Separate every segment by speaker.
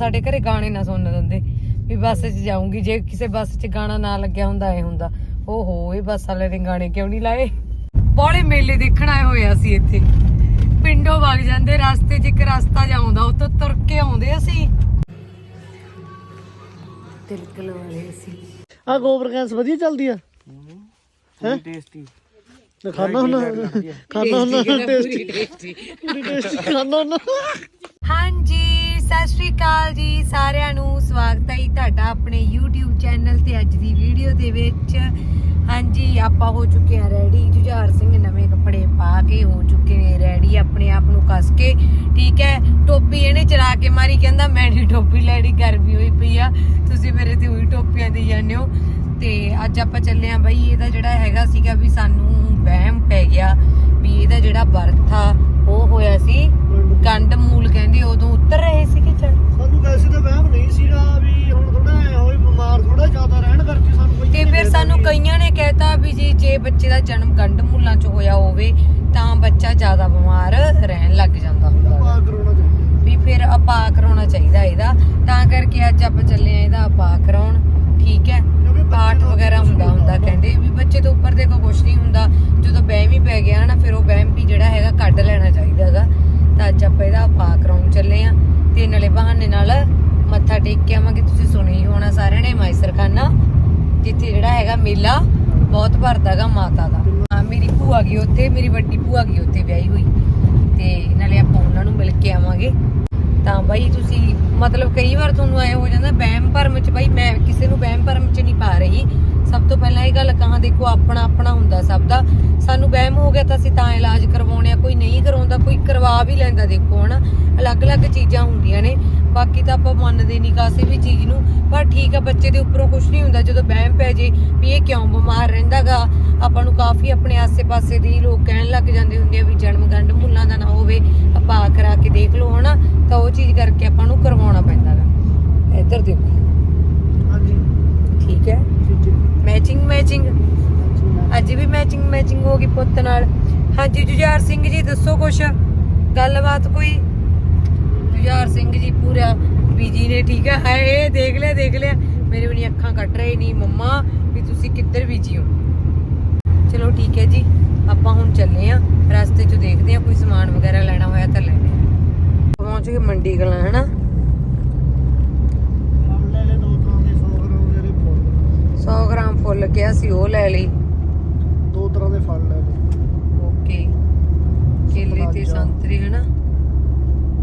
Speaker 1: ਸਾਡੇ ਘਰੇ ਗਾਣੇ ਨਾ ਸੁਣਨ ਦਿੰਦੇ। ਵੀ ਬੱਸ 'ਚ ਜਾਊਂਗੀ ਜੇ ਕਿਸੇ ਬੱਸ 'ਚ ਗਾਣਾ ਨਾ ਲੱਗਿਆ ਹੁੰਦਾ ਐ ਹੁੰਦਾ। ਓਹੋ ਇਹ ਬੱਸ ਵਾਲੇ ਨੇ ਗਾਣੇ ਕਿਉਂ ਨਹੀਂ ਲਾਏ? ਬੋਲੇ ਮੇਲੇ ਦੇਖਣ ਆਏ ਹੋਏ ਅਸੀਂ ਇੱਥੇ। ਪਿੰਡੋਂ ਵਗ ਜਾਂਦੇ ਰਸਤੇ 'ਚ ਇੱਕ ਰਸਤਾ ਜਾਉਂਦਾ ਉੱਤੋਂ ਤੁਰ ਕੇ ਆਉਂਦੇ ਅਸੀਂ। ਤਿਲਕਲ ਵਾਲੇ ਅਸੀਂ।
Speaker 2: ਆ ਗੋਬਰ ਗੈਸ ਵਧੀਆ ਚੱਲਦੀ ਆ।
Speaker 3: ਹੈ ਟੇਸਟੀ
Speaker 2: ਖਾਣਾ ਹੁੰਦਾ ਖਾਣਾ ਹੁੰਦਾ ਟੇਸਟੀ ਪੂਰੀ ਟੇਸਟੀ ਖਾਣਾ ਹੁੰਦਾ।
Speaker 1: ਹਾਂਜੀ ਸਤਿ ਸ਼੍ਰੀ ਅਕਾਲ ਜੀ, ਸਾਰਿਆਂ ਨੂੰ ਸਵਾਗਤ ਹੈ ਜੀ ਤੁਹਾਡਾ ਆਪਣੇ YouTube ਚੈਨਲ ਤੇ ਅੱਜ ਦੀ ਵੀਡੀਓ ਦੇ ਵਿੱਚ। ਹਾਂਜੀ, ਆਪਾਂ ਹੋ ਚੁੱਕੇ ਹਾਂ ਰੈਡੀ ਜੁਝਾਰ ਸਿੰਘ ਨਵੇਂ ਕੱਪੜੇ ਪਾ ਕੇ ਹੋ ਚੁੱਕੇ ਨੇ ਰੈਡੀ ਆਪਣੇ ਆਪ ਨੂੰ ਕੱਸ ਕੇ। ਠੀਕ ਹੈ, ਟੋਪੀ ਇਹਨੇ ਚਲਾ ਕੇ ਮਾਰੀ, ਕਹਿੰਦਾ ਮੈਂ ਨਹੀਂ ਟੋਪੀ ਲੈਣੀ, ਗਰਮੀ ਹੋਈ ਪਈ ਆ। ਤੁਸੀਂ ਮੇਰੇ ਤੇ ਉਹੀ ਟੋਪੀਆਂ ਦੇ ਜਾਂਦੇ ਹੋ। ਤੇ ਅੱਜ ਆਪਾਂ ਚੱਲੇ ਆਂ ਬਈ, ਇਹਦਾ ਜਿਹੜਾ ਹੈਗਾ ਸੀਗਾ ਵੀ ਸਾਨੂੰ ਵਹਿਮ ਪੈ ਗਿਆ ਵੀ ਇਹਦਾ ਜਿਹੜਾ ਬਰਥ ਆ ਉਹ ਹੋਇਆ ਸੀ ਗੰਡ ਮੂਲ ਕਹਿੰਦੇ ਉਦੋਂ ਉਤਰ ਰਹੇ ਸੀਗੇ ਚੜ
Speaker 2: ਸਾਨੂੰ ਵੈਸੇ ਤਾਂ ਵਹਿਮ ਨਹੀਂ ਸੀਗਾ ਵੀ ਹੁਣ ਥੋੜਾ ਐ ਹੋਈ ਬਿਮਾਰ ਥੋੜਾ ਜ਼ਿਆਦਾ ਰਹਿਣ ਕਰਕੇ ਸਾਨੂੰ ਕੋਈ
Speaker 1: ਤੇ ਫਿਰ ਸਾਨੂੰ ਕਈਆਂ ਨੇ ਕਹਿਤਾ ਵੀ ਜੀ ਜੇ ਬੱਚੇ ਦਾ ਜਨਮ ਗੰਡ ਮੂਲਾਂ ਚ ਹੋਇਆ ਹੋਵੇ ਤਾਂ ਬੱਚਾ ਜ਼ਿਆਦਾ ਬਿਮਾਰ ਰਹਿਣ ਲੱਗ ਜਾਂਦਾ ਹੁੰਦਾ ਵਾ। ਫਿਰ ਆਪਾ ਕਰਾਉਣਾ ਚਾਹੀਦਾ ਇਹਦਾ। ਤਾਂ ਕਰਕੇ ਅੱਜ ਆਪਾਂ ਚੱਲੇ ਆ ਇਹਦਾ ਆਪਾ ਕਰਾਉਣ। ਠੀਕ ਹੈ? ਪਾਠ ਵਗੈਰਾ ਹੁੰਦਾ ਹੁੰਦਾ। ਕਹਿੰਦੇ ਵੀ ਬੱਚੇ ਤੋਂ ਉੱਪਰ ਦੇਖੋ ਕੁਝ ਨਹੀਂ ਹੁੰਦਾ। ਜਦੋਂ ਵਹਿਮ ਹੀ ਪੈ ਗਿਆ ਨਾ ਫਿਰ ਉਹ ਵਹਿਮ ਵੀ ਜਿਹੜਾ ਹੈਗਾ ਕੱਢ ਲੈਣਾ ਚਾਹੀਦਾ ਹੈਗਾ। ਤਾਂ ਅੱਜ ਆਪਾਂ ਇਹਦਾ ਆਪਾ ਕਰਾਉਣ ਚੱਲੇ ਆ। ਤੇ ਨਾਲੇ ਬਹਾਨੇ ਨਾਲ ਮੱਥਾ ਟੇਕ ਕੇ ਆਵਾਂਗੇ। ਤੁਸੀਂ ਸੁਣੀ ਹੋਣਾ ਸਾਰਿਆਂ ਨੇ ਮਾਈਸਰ ਖਾਨਾ ਜਿੱਥੇ ਜਿਹੜਾ ਹੈਗਾ ਮੇਲਾ ਬਹੁਤ ਭਰਦਾਗਾ ਮਾਤਾ ਦਾ। ਹਾਂ, ਮੇਰੀ ਭੂਆ ਗਈ ਉੱਥੇ, ਮੇਰੀ ਵੱਡੀ ਭੂਆ ਗਈ ਉੱਥੇ ਵਿਆਹੀ ਹੋਈ। ਤੇ ਨਾਲੇ ਆਪਾਂ ਉਹਨਾਂ ਨੂੰ ਮਿਲ ਕੇ ਆਵਾਂਗੇ। ਤਾਂ ਬਾਈ, ਤੁਸੀਂ ਮਤਲਬ ਕਈ ਵਾਰ ਤੁਹਾਨੂੰ ਐ ਹੋ ਜਾਂਦਾ, ਵਹਿਮ ਭਰਮ ਚ ਬਾਈ, ਮੈਂ ਕਿਸੇ ਨੂੰ ਵਹਿਮ ਭਰਮ ਚ ਨਹੀਂ ਪਾ ਰਹੀ। ਸਭ ਤੋਂ ਪਹਿਲਾਂ ਇਹ ਗੱਲ ਕਹਾਂ ਦੇਖੋ ਆਪਣਾ ਆਪਣਾ ਹੁੰਦਾ ਸਭ ਦਾ। ਸਾਨੂੰ ਵਹਿਮ ਹੋ ਗਿਆ ਤਾਂ ਅਸੀਂ ਤਾਂ ਇਲਾਜ ਕਰਵਾਉਣੇ ਆ। ਕੋਈ ਨਹੀਂ ਕਰਾਉਂਦਾ ਕੋਈ ਕਰਵਾ ਵੀ ਲੈਂਦਾ ਦੇਖੋ ਹਨਾ। ਅਲੱਗ-ਅਲੱਗ ਚੀਜ਼ਾਂ ਹੁੰਦੀਆਂ ਨੇ। ਬਾਕੀ ਤਾਂ ਆਪਾਂ ਮੰਨਦੇ ਨਹੀਂ ਕਾਸੇ ਵੀ ਚੀਜ਼ ਨੂੰ। ਪਰ ਠੀਕ ਆ ਬੱਚੇ ਦੇ ਉੱਪਰੋਂ ਕੁਝ ਨਹੀਂ ਹੁੰਦਾ। ਜਦੋਂ ਵਹਿਮ ਪੈ ਜੇ ਵੀ ਇਹ ਕਿਉਂ ਬਿਮਾਰ ਰਹਿੰਦਾਗਾ ਆਪਾਂ ਨੂੰ ਕਾਫੀ ਆਪਣੇ ਆਸੇ-ਪਾਸੇ ਦੇ ਲੋਕ ਕਹਿਣ ਲੱਗ ਜਾਂਦੇ ਹੁੰਦੇ ਆ ਵੀ ਜਨਮ ਗੰਢ ਮੁੱਲਾਂ ਦਾ ਨਾ ਹੋਵੇ। ਆਪਾਂ ਕਰਾ ਕੇ ਦੇਖ ਲਓ ਹਨਾ। ਤਾਂ ਉਹ ਚੀਜ਼ ਕਰਕੇ ਆਪਾਂ ਨੂੰ ਕਰਵਾਉਣਾ ਪੈਂਦਾਗਾ। ਇੱਧਰ ਦੇਖੋ।
Speaker 2: ਹਾਂਜੀ।
Speaker 1: ਠੀਕ ਹੈ। ਮੈਚਿੰਗ ਮੈਚਿੰਗ ਅੱਜ ਵੀ ਮੈਚਿੰਗ ਮੈਚਿੰਗ ਹੋ ਗਈ ਪੁੱਤ ਨਾਲ। ਹਾਂਜੀ, ਜੁਝਾਰ ਸਿੰਘ ਜੀ, ਦੱਸੋ ਕੁਛ? ਗੱਲਬਾਤ ਕੋਈ? ਜੁਝਾਰ ਸਿੰਘ ਜੀ, ਪੂਰਾ ਬੀਜੀ ਨੇ, ਠੀਕ ਹੈ? ਐ ਦੇਖ ਲਿਆ ਦੇਖ ਲਿਆ। ਮੇਰੇ ਬਣੀ ਅੱਖਾਂ ਕੱਟ ਰਹੇ, ਨਹੀਂ ਮੰਮਾ, ਵੀ ਤੁਸੀਂ ਕਿੱਧਰ ਬੀਜੀ ਹੋ? ਚਲੋ, ਠੀਕ ਹੈ ਜੀ। ਆਪਾਂ ਹੁਣ ਚੱਲੇ ਆ ਰਸਤੇ 'ਚ ਦੇਖਦੇ ਆਂ ਕੋਈ ਸਮਾਨ ਵਗੈਰਾ ਲੈਣਾ ਹੋਇਆ ਤਾਂ ਲੈਣੇ ਪਹੁੰਚ ਗਏ ਮੰਡੀ ਗਲਾਂ ਹਨਾ
Speaker 2: ਫਲ ਲੈ ਲੈ ਦੋ ਤਰ੍ਹਾਂ ਦੇ 100 ਗ੍ਰਾਮ ਜਿਹੜੇ ਫੁੱਲ
Speaker 1: 100 ਗ੍ਰਾਮ ਫੁੱਲ ਕਿਹਾ ਸੀ ਉਹ ਲੈ ਲਈ।
Speaker 2: ਦੋ ਤਰ੍ਹਾਂ ਦੇ ਫਲ ਲੈ ਲੈ
Speaker 1: ਓਕੇ। ਕੇਲੇ ਤੇ
Speaker 2: ਸਤਰਾਜਾ।
Speaker 1: ਸੰਤਰੇ ਹਨਾ?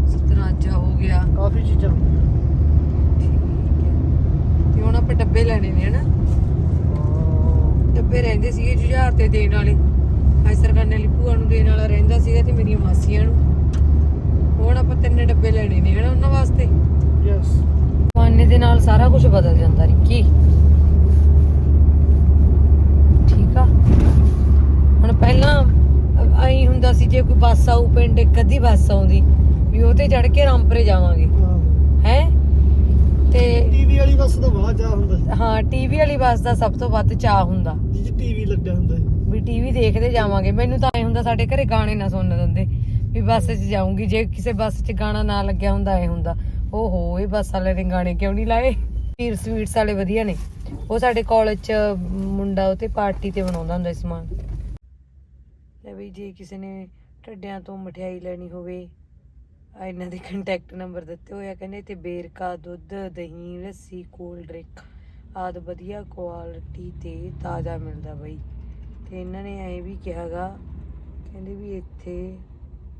Speaker 1: ਸਤਰਾਜਾ ਹੋ ਗਿਆ।
Speaker 2: ਕਾਫੀ ਚੀਜ਼ਾਂ।
Speaker 1: ਠੀਕ ਹੈ। ਤੇ ਹੁਣ ਆਪਾਂ ਡੱਬੇ ਲੈਣੇ ਨੇ ਹਨਾ?
Speaker 2: ਹਾਂ।
Speaker 1: ਡੱਬੇ ਰਹਿੰਦੇ ਸੀਗੇ ਜੁਝਾਰ ਤੇ ਦੇਣ ਵਾਲੇ। ਐਸਰ ਕਰਨ ਵਾਲੀ ਭੂਆ ਨੂੰ ਦੇਣ ਵਾਲਾ ਰਹਿੰਦਾ ਸੀਗਾ ਤੇ ਮੇਰੀਆਂ ਮਾਸੀਆਂ ਨੂੰ। ਹੁਣ ਆਪਾਂ ਤਿੰਨ ਡੱਬੇ ਲੈਣੇ ਨੇ ਹਨਾ ਉਹਨਾਂ ਵਾਸਤੇ?
Speaker 2: ਯੈਸ
Speaker 1: ਪਾਣੇ ਦੇ ਨਾਲ ਸਾਰਾ ਕੁਝ ਬਦਲ ਜਾਂਦਾ ਰਿੱਕੀ ਠੀਕ ਆ ਹੁਣ ਪਹਿਲਾਂ ਆਈ ਹੁੰਦਾ ਸੀ ਜੇ ਕੋਈ ਬੱਸ ਆਊ ਪਿੰਡ ਇੱਕ ਅੱਧੀ ਬੱਸ ਆਉਂਦੀ ਵੀ ਉਹ ਤੇ ਚੜ ਕੇ ਰਾਮਪੁਰੇ ਜਾਵਾਂਗੇ। ਹੈ। ਤੇ
Speaker 2: ਟੀਵੀ ਵਾਲੀ ਬੱਸ ਤਾਂ ਬਾਹਰ ਜਾ ਹੁੰਦਾ
Speaker 1: ਹਾਂ ਟੀਵੀ ਵਾਲੀ ਬੱਸ ਦਾ ਸਭ ਤੋਂ ਵੱਧ ਚਾਹ ਹੁੰਦਾ।
Speaker 2: ਜਿਹ ਟੀਵੀ ਲੱਗਾ ਹੁੰਦਾ
Speaker 1: ਵੀ ਟੀਵੀ ਦੇਖਦੇ ਜਾਵਾਂਗੇ। ਮੈਨੂੰ ਤਾਂ ਐ ਹੁੰਦਾ ਸਾਡੇ ਘਰੇ ਗਾਣੇ ਨਾ ਸੁਣਨ ਦਿੰਦੇ ਵੀ ਬੱਸ 'ਚ ਜਾਊਂਗੀ। ਜੇ ਕਿਸੇ ਬੱਸ 'ਚ ਗਾਣਾ ਨਾ ਲੱਗਿਆ ਹੁੰਦਾ ਐ ਹੁੰਦਾ ਓਹੋ ਇਹ ਬੱਸ ਵਾਲੇ ਨੇ ਗਾਣੇ ਕਿਉਂ ਨਹੀਂ ਲਾਏ? ਵੀਰ ਸਵੀਟਸ ਵਾਲੇ ਵਧੀਆ ਨੇ। ਉਹ ਸਾਡੇ ਕਾਲਜ 'ਚ ਮੁੰਡਾ ਉਹ ਤੇ ਪਾਰਟੀ ਤੇ ਬਣਾਉਂਦਾ ਹੁੰਦਾ ਸੀ ਸਮਾਨ। ਲੈ ਵੀ ਜੇ ਕਿਸੇ ਨੇ ਢੱਡਿਆਂ ਤੋਂ ਮਠਿਆਈ ਲੈਣੀ ਹੋਵੇ, ਆ ਇਹਨਾਂ ਦੇ ਕੰਟੈਕਟ ਨੰਬਰ ਦਿੱਤੇ ਹੋਏ ਆ। ਕਹਿੰਦੇ ਤੇ ਬੇਰਕਾ, ਦੁੱਧ, ਦਹੀਂ, ਲੱਸੀ ਕੋਲਡ ਡਰਿੰਕ ਆਦ ਵਧੀਆ ਕੁਆਲਿਟੀ ਤੇ ਤਾਜ਼ਾ ਮਿਲਦਾ ਬਈ। ਤੇ ਇਹਨਾਂ ਨੇ ਐਂ ਵੀ ਕਿਹਾਗਾ, ਕਹਿੰਦੇ ਵੀ ਇੱਥੇ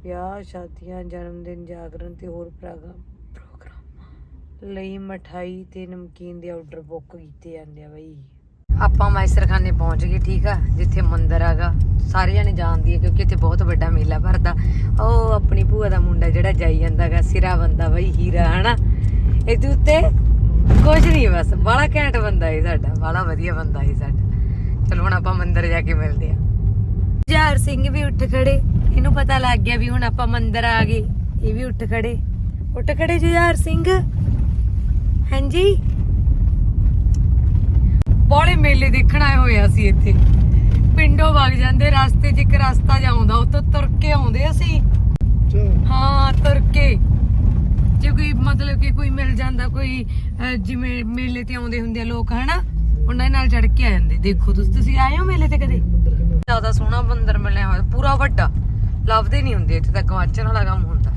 Speaker 1: ਵਿਆਹ, ਸ਼ਾਦੀਆਂ ਜਨਮ ਦਿਨ ਜਾਗਰਣ ਤੇ ਹੋਰ ਪ੍ਰੋਗਰਾਮ ਪ੍ਰੋਗਰਾਮ ਲਈ ਮਠਾਈ ਤੇ ਨਮਕੀਨ ਦੇ ਆਰਡਰ ਬੁੱਕ ਕੀਤੇ ਜਾਂਦੇ ਆ ਬਈ। ਆਪਾਂ ਮਾਇਸਰਖਾਨੇ ਪਹੁੰਚ ਗਏ, ਠੀਕ ਆ? ਜਿੱਥੇ ਮੰਦਿਰ ਹੈਗਾ, ਸਾਰੇ ਜਣੇ ਜਾਣਦੀ ਆ ਕਿਉਂਕਿ ਇੱਥੇ ਬਹੁਤ ਵੱਡਾ ਮੇਲਾ ਭਰਦਾ। ਉਹ ਆਪਣੀ ਭੂਆ ਦਾ ਮੁੰਡਾ ਜਿਹੜਾ ਜਾਈ ਜਾਂਦਾਗਾ ਸਿਰਾ ਬੰਦਾ ਬਈ, ਹੀਰਾ, ਹਨਾ? ਇਹਦੇ ਉੱਤੇ ਕੁਝ ਨਹੀਂ, ਬਸ ਬੜਾ ਘੈਂਟ ਬੰਦਾ ਏ ਸਾਡਾ ਬੜਾ ਵਧੀਆ ਬੰਦਾ ਏ ਸਾਡਾ। ਚਲੋ ਹੁਣ ਆਪਾਂ ਮੰਦਿਰ ਜਾ ਕੇ ਮਿਲਦੇ ਆ। ਜੁਝਾਰ ਸਿੰਘ ਵੀ ਉੱਠ ਖੜੇ। ਇਹਨੂੰ ਪਤਾ ਲੱਗ ਗਿਆ ਵੀ ਹੁਣ ਆਪਾਂ ਮੰਦਿਰ ਆ ਗਏ। ਇਹ ਵੀ ਉੱਠ ਖੜੇ। ਉੱਠ ਖੜੇ ਜੁਝਾਰ ਸਿੰਘ। ਹਾਂਜੀ? ਬੋਲੇ ਮੇਲੇ ਦੇਖਣ ਆਏ ਹੋਏ ਆ ਅਸੀਂ ਇੱਥੇ। ਪਿੰਡੋਂ ਵਗ ਜਾਂਦੇ ਰਸਤੇ 'ਚ ਇੱਕ ਰਸਤਾ ਜਾਉਂਦਾ ਉੱਤੋਂ ਤੁਰ ਕੇ ਆਉਂਦੇ ਅਸੀਂ। ਹਾਂ ਤੁਰ ਕੇ ਜੇ ਕੋਈ ਮਤਲਬ ਕਿ ਕੋਈ ਮਿਲ ਜਾਂਦਾ ਕੋਈ ਜਿਵੇਂ ਮੇਲੇ ਤੇ ਆਉਂਦੇ ਹੁੰਦੇ ਆ ਲੋਕ ਹਨਾ? ਉਹਨਾਂ ਦੇ ਨਾਲ ਚੜ ਕੇ ਆ ਜਾਂਦੇ। ਦੇਖੋ ਤੁਸੀਂ ਤੁਸੀਂ ਆਏ ਹੋ ਮੇਲੇ ਤੇ ਕਦੇ? ਜ਼ਿਆਦਾ ਸੋਹਣਾ ਮੰਦਿਰ ਮਿਲਿਆ ਹੋਇਆ ਪੂਰਾ ਵੱਡਾ। ਲੱਭਦੇ ਨਹੀਂ ਹੁੰਦੇ ਇੱਥੇ ਤਾਂ ਗਵਾਚਣ ਵਾਲਾ ਕੰਮ ਹੁੰਦਾ।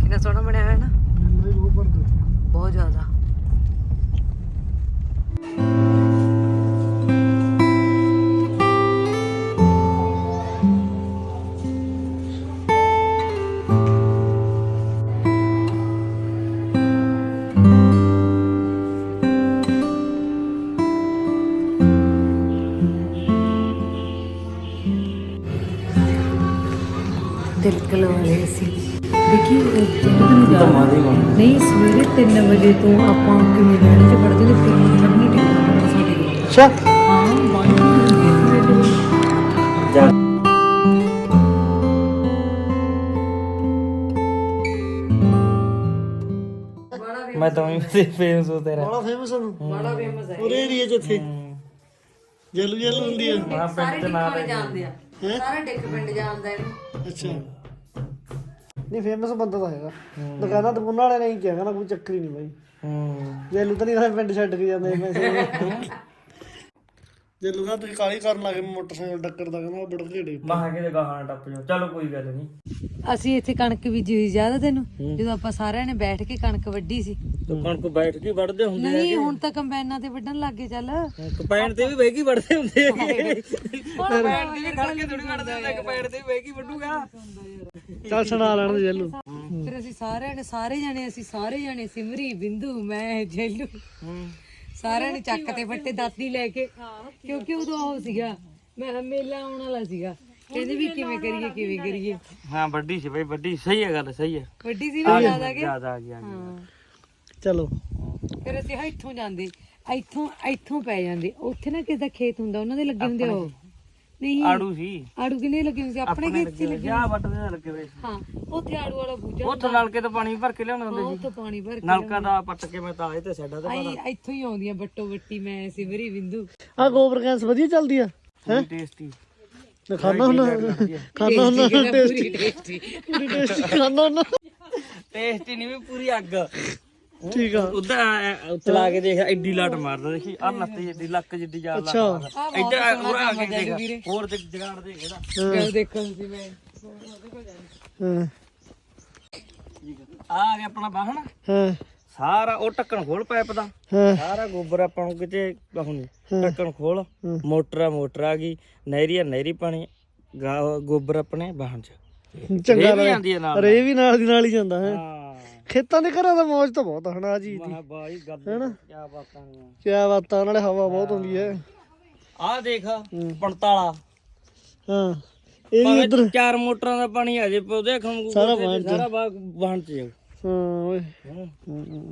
Speaker 1: ਕਿੰਨਾ ਸੋਹਣਾ ਬਣਿਆ ਹੋਇਆ ਨਾ। ਬਹੁਤ ਜ਼ਿਆਦਾ। ਦੇਖੀ ਨਹੀਂ ਸਵੇਰੇ 3 ਵਜੇ ਤੋਂ ਆਪਾਂ ਕਿਵੇਂ ਬਹਿਣੇ ਚ ਪੜਦੇ ਤੇ ਫਿਰ ਮੱਥਾ ਵੀ ਨਹੀਂ ਟੇਕਣਾ ਸਾਡੇ ਕੋਲ।
Speaker 2: ਅੱਛਾ।
Speaker 1: ਹਾਂ ਬਾਣੀ ਹੁੰਦੀ ਹੈ
Speaker 3: ਮੈਂ ਤਾਂ ਵੀ ਫੇਮਸ ਹੋ ਤੇਰਾ।
Speaker 2: ਬੜਾ ਫੇਮਸ ਹਨ
Speaker 1: ਬੜਾ ਫੇਮਸ ਹੈ।
Speaker 2: ਉਹਦੇ ਏਰੀਆ ਚ ਇੱਥੇ ਜੈਲੂ ਜੈਲੂ ਹੁੰਦੀ ਆ।
Speaker 1: ਸਾਰੇ ਆ। ਟਿੱਕ ਪਿੰਡ ਜਾਣਦਾ ਇਹਨੂੰ।
Speaker 2: ਅੱਛਾ। ਨਹੀਂ ਫੇਮਸ ਬੰਦਾ ਤਾਂ ਹੈਗਾ ਦੁਕਾਨਾਂ ਦੁਕਾਨਾਂ ਵਾਲੇ ਨਹੀਂ ਕਿਹਾ ਕਹਿੰਦਾ ਕੋਈ ਚੱਕਰ ਹੀ ਨਹੀਂ ਬਾਈ।
Speaker 3: ਹੂੰ।
Speaker 2: ਜੈਲੂ ਤਾਂ ਨਹੀਂ ਨਾਲੇ ਪਿੰਡ ਛੱਡ ਕੇ ਜਾਂਦੇ ਪੈਸੇ। ਜੈਲੂ ਕਹਿੰਦਾ ਤੁਸੀਂ ਕਾਲੀ ਕਰਨ ਲੱਗੇ ਮੋਟਰਸਾਈਕਲ ਟੱਕਰ ਦਾ ਕਹਿੰਦਾ ਬੜਾ ਘੇੜੇ
Speaker 3: ਮਾਹ ਕੇ ਗਾਹਾਂ ਟੱਪ ਜਾ ਚਲੋ ਕੋਈ ਗੱਲ ਨਹੀਂ।
Speaker 1: ਅਸੀਂ ਇੱਥੇ ਕਣਕ ਬੀਜੀ ਹੋਈ ਜ਼ਿਆਦਾ ਤੈਨੂੰ ਜਦੋਂ ਆਪਾਂ ਸਾਰਿਆਂ ਨੇ ਬੈਠ ਕੇ ਕਣਕ ਵੱਢੀ ਸੀ।
Speaker 3: ਤੂੰ ਕਣਕ ਬੈਠ ਕੇ ਵੜਦੇ ਹੁੰਦੇ
Speaker 1: ਨਹੀਂ ਹੁਣ ਤਾਂ ਕੰਬਾਈਨਾਂ ਤੇ ਵੱਢਣ ਲੱਗ ਗਏ ਚੱਲ।
Speaker 3: ਕਪੈਣ ਤੇ ਵੀ ਬਹਿ ਕੇ ਵੜਦੇ ਹੁੰਦੇ ਕਪੈਣ ਤੇ ਵੀ ਖੜ ਕੇ ਥੋੜੀ ਵੜਦੇ ਹੁੰਦੇ ਕਪੈਣ ਤੇ ਵੀ ਬਹਿ ਕੇ ਵੱਡੂਗਾ
Speaker 2: ਚੱਲ ਸੁਣਾ ਲੈਣ ਦੇ ਜੈਲੂ।
Speaker 1: ਫਿਰ ਅਸੀਂ ਸਾਰਿਆਂ ਨੇ ਸਾਰੇ ਜਾਣੇ ਅਸੀਂ ਸਾਰੇ ਜਾਣੇ ਸਿਮਰੀ ਬਿੰਦੂ ਮੈਂ ਜੈਲੂ। ਸਾਰਿਆਂ ਨੇ ਚੱਕ ਤੇ ਫੱਟੇ ਦਾਤੀ ਲੈ ਕੇ ਕਿਉਂਕਿ ਉਦੋਂ ਉਹ ਸੀਗਾ ਮੈਂ ਕਿਹਾ ਮੇਲਾ ਆਉਣ ਵਾਲਾ ਸੀਗਾ। ਕਹਿੰਦੇ ਵੀ ਕਿਵੇਂ ਕਰੀਏ ਕਿਵੇਂ ਕਰੀਏ।
Speaker 3: ਹਾਂ ਵੱਡੀ ਸੀ ਬਈ ਵੱਡੀ। ਸਹੀ ਹੈ ਗੱਲ ਸਹੀ ਹੈ।
Speaker 1: ਵੱਡੀ ਸੀ ਵੀ ਜ਼ਿਆਦਾ ਕਿ
Speaker 3: ਜ਼ਿਆਦਾ ਆ ਗਿਆ
Speaker 1: ਹਾਂ।
Speaker 2: ਚਲੋ।
Speaker 1: ਫਿਰ ਅਸੀਂ ਹਾਂ ਇੱਥੋਂ ਜਾਂਦੇ ਇੱਥੋਂ ਇੱਥੋਂ ਪੈ ਜਾਂਦੇ। ਉੱਥੇ ਨਾ ਕਿਸੇ ਦਾ ਖੇਤ ਹੁੰਦਾ ਉਹਨਾਂ ਦੇ ਲੱਗੇ ਹੁੰਦੇ ਉਹ। ਨਹੀਂ।
Speaker 3: ਆੜੂ ਸੀ।
Speaker 1: ਆੜੂ ਕਿਨੇ ਲੱਗੇ ਹੁੰਦੇ ਸੀ? ਆਪਣੇ ਖੇਤ 'ਚ ਹੀ ਲੱਗੇ
Speaker 3: ਜਾ ਵੱਟਦੇ ਨਾਲ ਲੱਗੇ ਹੋਏ ਸੀ।
Speaker 1: ਹਾਂ ਉੱਥੇ ਆੜੂ ਵਾਲਾ ਬੂਝਾ
Speaker 3: ਉੱਥੇ ਨਲਕੇ ਤੋਂ ਪਾਣੀ ਭਰ ਕੇ ਲਿਆਉਂਦੇ ਹੁੰਦੇ
Speaker 1: ਉੱਥੋਂ ਪਾਣੀ ਭਰ
Speaker 3: ਸੀ
Speaker 1: ਕੇ
Speaker 3: ਨਲਕਾ ਦਾ ਪੱਟ ਕੇ ਮੈਂ ਤਾਂ ਆਏ ਤੇ ਸਾਡਾ ਤੇ
Speaker 1: ਆਈ ਇੱਥੋਂ ਹੀ ਆਉਂਦੀਆਂ ਬੱਟੋ ਬੱਟੀ ਮੈਂ ਸਿਮਰੀ ਬਿੰਦੂ।
Speaker 2: ਆ ਗੋਬਰ ਗੈਸ ਵਧੀਆ ਚੱਲਦੀ ਆ।
Speaker 3: ਪੂਰੀ ਟੇਸਟੀ
Speaker 2: ਮੈਂ ਖਾਣਾ ਹੁੰਦਾ। ਖਾਣਾ ਹੁੰਦਾ
Speaker 1: ਪੂਰੀ ਟੇਸਟੀ
Speaker 2: ਪੂਰੀ ਟੇਸਟੀ ਖਾਣਾ ਹੁੰਦਾ।
Speaker 3: ਟੇਸਟੀ ਨਹੀਂ ਵੀ ਪੂਰੀ ਅੱਗ।
Speaker 2: ਠੀਕ ਆ।
Speaker 3: ਉਦਾਂ ਚਲਾ ਕੇ ਦੇਖ ਐਡੀ ਲਾਟ ਮਾਰਦਾ ਦੇਖੀ ਆ ਲੱਤੇ ਜਿੱਡੀ ਲੱਕ ਜਿੱਡੀ ਜਾ ਲਾ
Speaker 2: ਅੱਛਾ।
Speaker 3: ਇੱਧਰ ਆ ਕੇ ਦੇਖ ਹੋਰ ਤੇ ਜਗਾੜ ਦੇ ਇਹਦਾ।
Speaker 1: ਦੇਖਣ ਸੀ ਮੈਂ।
Speaker 2: ਹਾਂ।
Speaker 3: ਆ ਆ ਗਿਆ ਆਪਣਾ ਵਾਹਣ।
Speaker 2: ਹਾਂ।
Speaker 3: ਸਾਰਾ ਉਹ ਢੱਕਣ ਖੋਲ ਪਾਈਪ ਦਾ।
Speaker 2: ਹਾਂ।
Speaker 3: ਸਾਰਾ ਗੋਬਰ ਆਪਾਂ ਨੂੰ ਕਿਤੇ ਨਹੀਂ ਢੱਕਣ ਖੋਲ। ਮੋਟਰ ਆ ਮੋਟਰ ਆ ਗਈ। ਨਹਿਰੀ ਆ ਨਹਿਰੀ ਪਾਣੀ। ਗੋਬਰ ਆਪਣੇ ਵਾਹਣ ਚ।
Speaker 2: ਚੰਗਾ
Speaker 3: ਨਾਲ
Speaker 2: ਰੇ ਵੀ ਨਾਲ ਦੀ ਨਾਲ ਹੀ ਜਾਂਦਾ ਹੈ।
Speaker 3: ਹਾਂ।
Speaker 2: ਖੇਤਾਂ ਦੇ ਘਰਾਂ ਦਾ ਮੌਜ ਤਾਂ ਬਹੁਤ ਹਣਾ ਜੀ
Speaker 3: ਬਾਈ ਗੱਲ ਕੀ ਬਾਤਾਂ ਨੇ।
Speaker 2: ਕਿਆ ਬਾਤਾਂ ਨਾਲੇ ਹਵਾ ਬਹੁਤ ਹੁੰਦੀ ਹੈ।
Speaker 3: ਆ ਦੇਖ 45
Speaker 2: ਹਾਂ ਇਹ ਵੀ
Speaker 3: ਚਾਰ ਮੋਟਰਾਂ ਦਾ ਪਾਣੀ ਆ ਜੇ ਉਹਦੇ ਖਮ
Speaker 2: ਸਾਰਾ
Speaker 3: ਬਾਗ ਵਾਹਣ ਚ। ਜਾਊ।
Speaker 2: ਹਾਂ ਓਏ।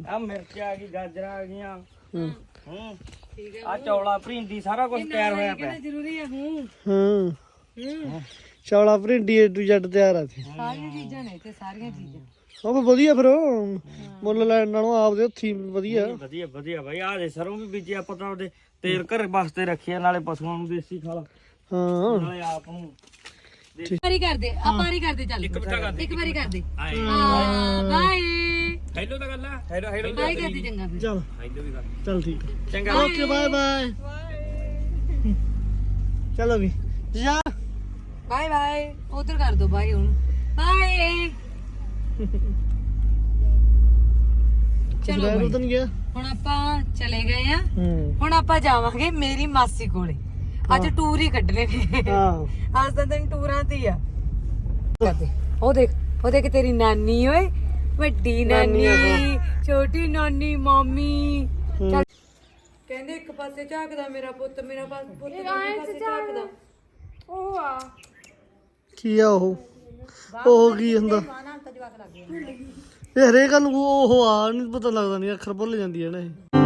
Speaker 3: ਆ ਮਿਰਚ ਆ ਗਈ ਗਾਜਰਾਂ ਆ ਗਈਆਂ।
Speaker 2: ਹੂੰ।
Speaker 3: ਹੂੰ। ਆ ਚੌਲਾ ਭਿੰਡੀ ਸਾਰਾ ਕੁਝ ਤਿਆਰ ਹੋਇਆ ਪਿਆ।
Speaker 1: ਜ਼ਰੂਰੀ ਹੈ ਹੂੰ।
Speaker 2: ਹਾਂ।
Speaker 1: ਹੂੰ।
Speaker 2: ਚੌਲਾ ਭਰਿੰਡੀ ਏ ਟੂ ਜੱਟ ਤਿਆਰ ਆ
Speaker 1: ਸਾਰੀਆਂ ਚੀਜ਼ਾਂ ਨੇ ਇੱਥੇ ਸਾਰੀਆਂ ਚੀਜ਼ਾਂ।
Speaker 2: ਉਹ ਵੀ ਵਧੀਆ ਫਿਰ ਉਹ। ਮੁੱਲ ਲੈਣ ਨਾਲੋਂ ਆਪਦੇ ਹੱਥੀ ਵਧੀਆ।
Speaker 3: ਵਧੀਆ ਵਧੀਆ ਬਾਈ। ਆ ਦੇ ਸਰੋਂ ਵੀ ਬੀਜਿਆ ਪਤਾ ਉਹਦੇ ਤੇਲ ਘਰ ਵਾਸਤੇ ਰੱਖਿਆ ਨਾਲੇ ਪਸ਼ੂਆਂ ਨੂੰ ਦੇਸੀ ਖਾਲਾ।
Speaker 2: ਹਾਂ।
Speaker 3: ਨਾਲੇ ਆਪ ਨੂੰ
Speaker 1: ਇੱਕ ਵਾਰੀ ਕਰਦੇ ਆ ਪਾਰੀ ਕਰਦੇ ਚੱਲ। ਇੱਕ। ਵਾਰੀ ਕਰਦੇ। ਹਾਂ ਬਾਏ।
Speaker 3: ਹੈਲੋ ਤਾਂ ਗੱਲ ਆ ਹੈਲੋ ਹੈਲੋ
Speaker 1: ਬਾਏ ਕਰਦੇ ਚੰਗਾ ਫਿਰ।
Speaker 2: ਚੱਲ।
Speaker 3: ਹੈਲੋ ਵੀ ਗੱਲ
Speaker 2: ਚੱਲ ਠੀਕ।
Speaker 3: ਚੰਗਾ।
Speaker 2: Okay bye bye. ਚਲੋ ਵੀ। ਜਾ।
Speaker 1: Bye bye. ਉਧਰ ਕਰ ਦੋ ਬਾਏ ਹੁਣ। ਬਾਏ। ਚਲੋ ਬਾਈ।
Speaker 2: ਉਤਨ ਗਿਆ?
Speaker 1: ਹੁਣ ਆਪਾਂ ਚਲੇ ਗਏ ਆ।
Speaker 2: ਹੂੰ।
Speaker 1: ਹੁਣ ਆਪਾਂ ਜਾਵਾਂਗੇ ਮੇਰੀ ਮਾਸੀ ਕੋਲੇ। ਅੱਜ ਟੂਰ ਹੀ ਕੱਢਨੇ ਨੇ।
Speaker 2: ਹਾਂ।
Speaker 1: ਅੱਜ ਦਾ ਦਿਨ ਟੂਰਾਂ ਤੇ ਹੀ ਆ। ਉਹ ਦੇਖ ਉਹ ਦੇਖ ਤੇਰੀ ਨਾਨੀ ਓਏ। ਵੱਡੀ ਨਾਨੀ ਛੋਟੀ ਨਾਨੀ ਮਾਮੀ। ਚੱਲ। ਕਹਿੰਦੇ ਇੱਕ ਪਾਸੇ ਝਾਕਦਾ ਮੇਰਾ ਪੁੱਤ ਮੇਰਾ ਪਾਸ ਪੁੱਤ ਦੂਜੇ ਪਾਸੇ ਝਾਕਦਾ।
Speaker 2: ਕੀ ਆ ਉਹ? ਉਹ ਕੀ ਹੁੰਦਾ? ਇਹ ਹਰੇਕ ਨੂੰ ਉਹ ਆ ਨਹੀਂ ਪਤਾ ਲੱਗਦਾ ਨਹੀਂ ਅੱਖਰ ਭੁੱਲ ਜਾਂਦੀ ਹੈ ਨਾ ਇਹ।